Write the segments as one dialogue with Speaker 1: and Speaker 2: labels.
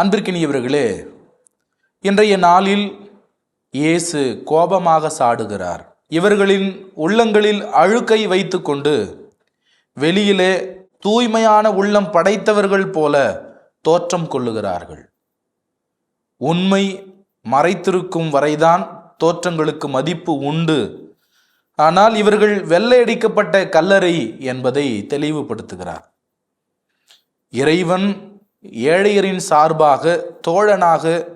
Speaker 1: அன்பிற்கினியவர்களே இன்றைய நாளில் இயேசு கோபமாக சாடுகிறார். இவர்களின் உள்ளங்களில் அழுக்கை வைத்துக்கொண்டு வெளியிலே தூய்மையான உள்ளம் படைத்தவர்கள் போல தோற்றம் கொள்ளுகிறார்கள். உண்மை மறைத்திருக்கும் வரைதான் தோற்றங்களுக்கு மதிப்பு உண்டு. ஆனால் இவர்கள் வெள்ளையடிக்கப்பட்ட கல்லறை என்பதை தெளிவுபடுத்துகிறார். இறைவன் ஏழையரின் சார்பாக தோழனாக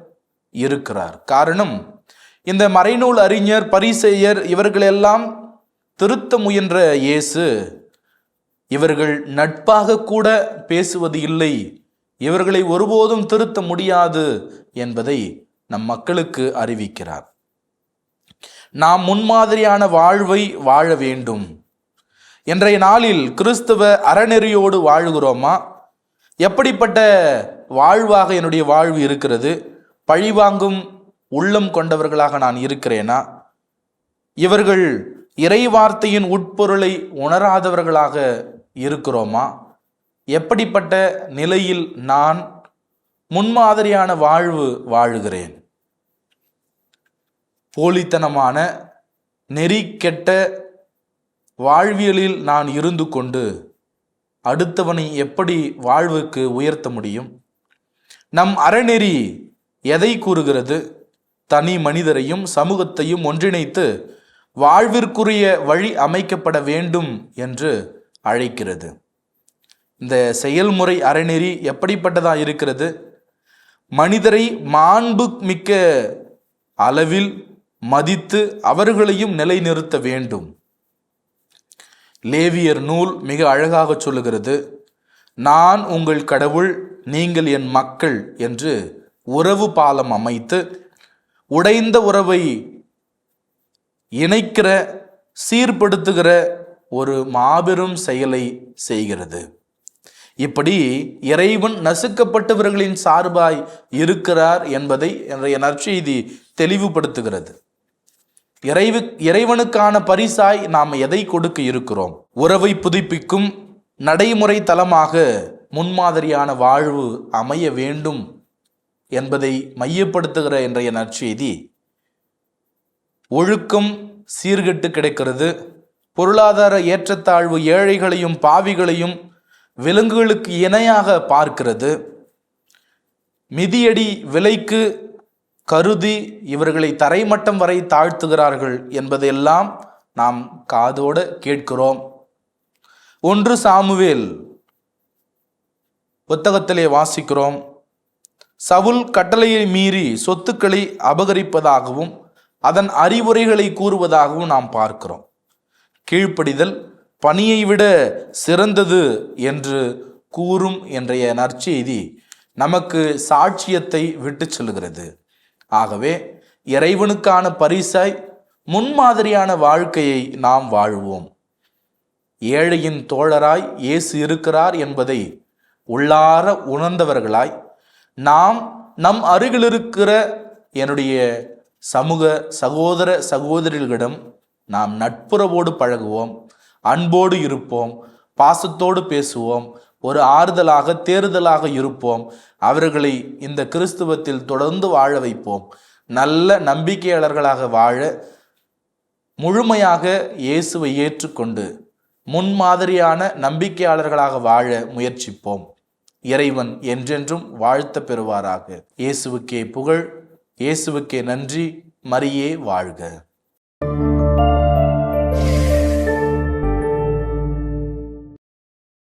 Speaker 1: இருக்கிறார். காரணம் இந்த மறைநூல் அறிஞர் பரிசெயர் இவர்களெல்லாம் திருத்த முயன்ற இயேசு இவர்கள் நட்பாக கூட பேசுவது இல்லை. இவர்களை ஒருபோதும் திருத்த முடியாது என்பதை நம் மக்களுக்கு அறிவிக்கிறார். நாம் முன்மாதிரியான வாழ்வை வாழ வேண்டும். இன்றைய நாளில் கிறிஸ்துவ அறநெறியோடு வாழுகிறோமா? எப்படிப்பட்ட வாழ்வாக என்னுடைய வாழ்வு இருக்கிறது? பழிவாங்கும் உள்ளம் கொண்டவர்களாக நான் இருக்கிறேனா? இவர்கள் இறை வார்த்தையின் உட்பொருளை உணராதவர்களாக இருக்கிறோமா? எப்படிப்பட்ட நிலையில் நான் முன்மாதிரியான வாழ்வு வாழுகிறேன்? போலித்தனமான நெறி கெட்ட வாழ்வியலில் நான் இருந்து கொண்டு அடுத்தவனை எப்படி வாழ்வுக்கு உயர்த்த முடியும்? நம் அறநெறி எதை கூறுகிறது? தனி மனிதரையும் சமூகத்தையும் ஒன்றிணைத்து வாழ்விற்குரிய வழி அமைக்கப்பட வேண்டும் என்று அழைக்கிறது. இந்த செயல்முறை அறநெறி எப்படிப்பட்டதாக இருக்கிறது? மனிதரை மாண்பு மிக்க அளவில் மதித்து அவர்களையும் நிலைநிறுத்த வேண்டும். லேவியர் நூல் மிக அழகாக சொல்லுகிறது நான் உங்கள் கடவுள் நீங்கள் என் மக்கள் என்று உறவு பாலம் அமைத்து உடைந்த உறவை இணைக்கிற சீர்படுத்துகிற ஒரு மாபெரும் செயலை செய்கிறது. இப்படி இறைவன் நசுக்கப்பட்டவர்களின் சார்பாய் இருக்கிறார் என்பதை என்ற நற்செய்தி தெளிவுபடுத்துகிறது. இறைவு இறைவனுக்கான பரிசாய் நாம் எதை கொடுக்க இருக்கிறோம்? உறவை புதுப்பிக்கும் நடைமுறை தளமாக முன்மாதிரியான வாழ்வு அமைய வேண்டும் என்பதை மையப்படுத்துகிற இன்றைய நற்செய்தி. ஒழுக்கம் சீர்கெட்டு கிடைக்கிறது. பொருளாதார ஏற்றத்தாழ்வு ஏழைகளையும் பாவிகளையும் விலங்குகளுக்கு இணையாக பார்க்கிறது. மிதியடி விலைக்கு கருதி இவர்களை தரைமட்டம் வரை தாழ்த்துகிறார்கள் என்பதையெல்லாம் நாம் காதோடு கேட்கிறோம். ஒன்று சாமுவேல். புத்தகத்திலே வாசிக்கிறோம். சவுல் கட்டளையை மீறி சொத்துக்களை அபகரிப்பதாகவும் அதன் அறிவுரைகளை கூறுவதாகவும் நாம் பார்க்கிறோம். கீழ்ப்படிதல் பணியை விட சிறந்தது என்று கூறும் என்றைய நற்செய்தி நமக்கு சாட்சியத்தை விட்டு செல்கிறது. ஆகவே இறைவனுக்கான பரிசாய் முன்மாதிரியான வாழ்க்கையை நாம் வாழ்வோம். ஏழையின் தோழராய் இயேசு இருக்கிறார் என்பதை உள்ளார உணர்ந்தவர்களாய் நாம் நம் அருகில் இருக்கிற என்னுடைய சமூக சகோதர சகோதரிகளிடம் நாம் நட்புறவோடு பழகுவோம் அன்போடு இருப்போம் பாசத்தோடு பேசுவோம் ஒரு ஆறுதலாக தேறுதலாக இருப்போம். அவர்களை இந்த கிறிஸ்துவத்தில் தொடர்ந்து வாழ வைப்போம். நல்ல நம்பிக்கையாளர்களாக வாழ முழுமையாக இயேசுவை ஏற்றுக்கொண்டு முன்மாதிரியான நம்பிக்கையாளர்களாக வாழ முயற்சிப்போம். இறைவன் என்றென்றும் வாழ்த்த பெறுவாராக. இயேசுவுக்கே புகழ் இயேசுவுக்கே நன்றி மரியே வாழ்க.